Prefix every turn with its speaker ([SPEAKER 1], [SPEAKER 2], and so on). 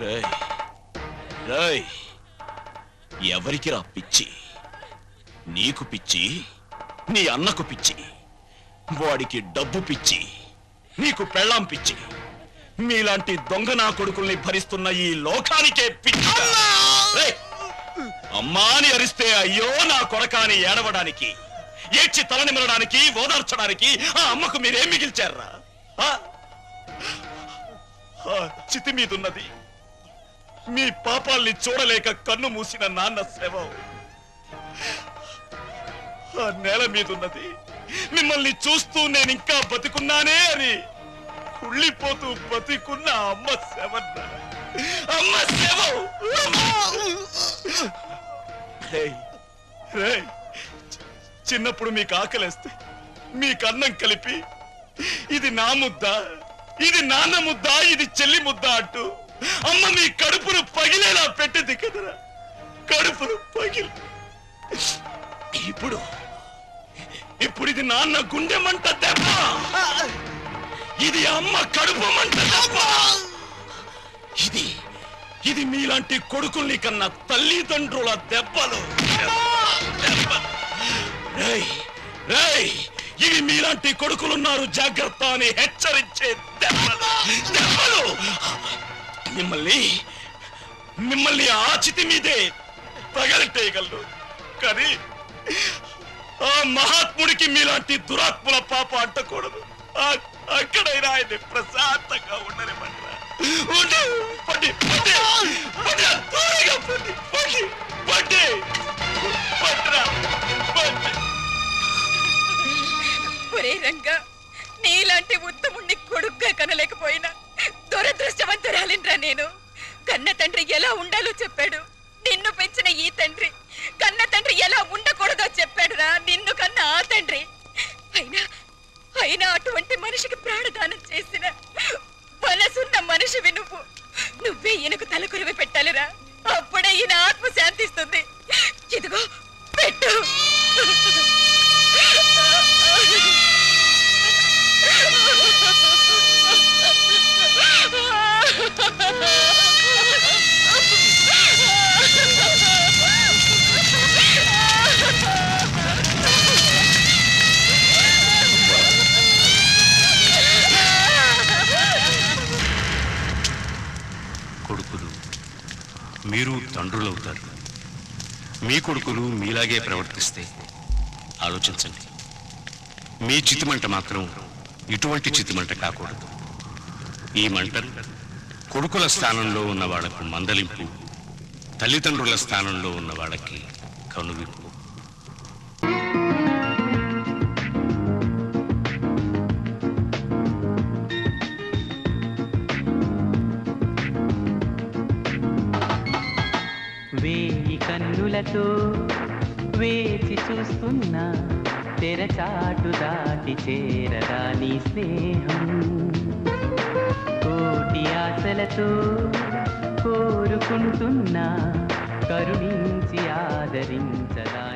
[SPEAKER 1] రేయ్ రేయ్ ఎవరికి రా పిచ్చి నీకు పిచ్చి నీ అన్నకు పిచ్చి వాడికి డబ్బు పిచ్చి నీకు పెళ్ళాం పిచ్చి మీలాంటి దొంగ నా కొడుకుల్ని భరిస్తున్న ఈ లోకానికే పిచ్చి రేయ్! అమ్మా అని అరిస్తే అయ్యో నా కొడకాని ఏడవడానికి ఏడ్చి తలనిమలడానికి ఓదార్చడానికి ఆ అమ్మకు మీరేం మిగిల్చారా ఆ? ఆ చితి మీదున్నది మీ పాపాల్ని చూడలేక కన్ను మూసిన నాన్న శవం. ఆ నేల మీదున్నది. మిమ్మల్ని చూస్తూ నేను ఇంకా బతికున్నానే అని కుళ్ళిపోతూ బతికున్న అమ్మ శవన్న అమ్మ శవం! చిన్నప్పుడు మీకు ఆకలేస్తే మీకు అన్నం కలిపి ఇది నా ముద్ద. ఇది నాన్న ముద్ద ఇది చెల్లి ముద్ద అంటూ. అమ్మ మీ కడుపును పగిలేలా పెట్టింది కదరా. కడుపును పగిలి. ఇప్పుడు ఇప్పుడు ఇది నాన్న గుండె మంట దెబ్బ. ఇది అమ్మ కడుపు మంట దెబ్బ. ఇది ఇది మీలాంటి కొడుకుల్ని కన్నా తల్లిదండ్రుల దెబ్బలు. దెబ్బలు. మీలాంటి కొడుకులున్నారు జాగ్రత్త అని హెచ్చరించే దెబ్బలు మిమ్మల్ని మిమ్మల్ని ఆచితి మీదే తగలటేయగలరు కానీ ఆ మహాత్ముడికి మీలాంటి దురాత్ముల పాప అంటకూడదు. అక్కడైనా ఆయన్ని ప్రశాంతంగా ఉండనివ్వండి. ఉండి
[SPEAKER 2] ఒరే రంగా నీలాంటి ఉత్తముణ్ణి కొడుగ్గా కనలేకపోయినా దురదృష్టవంతురాలిన్రా నేను. కన్న తండ్రి ఎలా ఉండాలో చెప్పాడు. నిన్ను పెంచిన ఈ తండ్రి కన్న తండ్రి ఎలా ఉండకూడదో చెప్పాడురా. నిన్ను కన్నా
[SPEAKER 3] కొడుకులు. మీరు తండ్రులవుతారు. మీ కొడుకులు మీలాగే ప్రవర్తిస్తే ఆలోచించండి. మీ చితిమంట మాత్రం ఇటువంటి చితిమంట కాకూడదు. ఈ మంట కొడుకుల స్థానంలో ఉన్న వాళ్ళకు మందలింపు తల్లిదండ్రుల స్థానంలో ఉన్న వాళ్ళకి కనువిప్పు.
[SPEAKER 4] వేయి కన్నులతో వేచి చూస్తున్నా తెరచాటు దాటి చేరదా నీ స్నేహం? కోటి ఆశలతో కోరుకుంటున్నా కరుణించి ఆదరించదా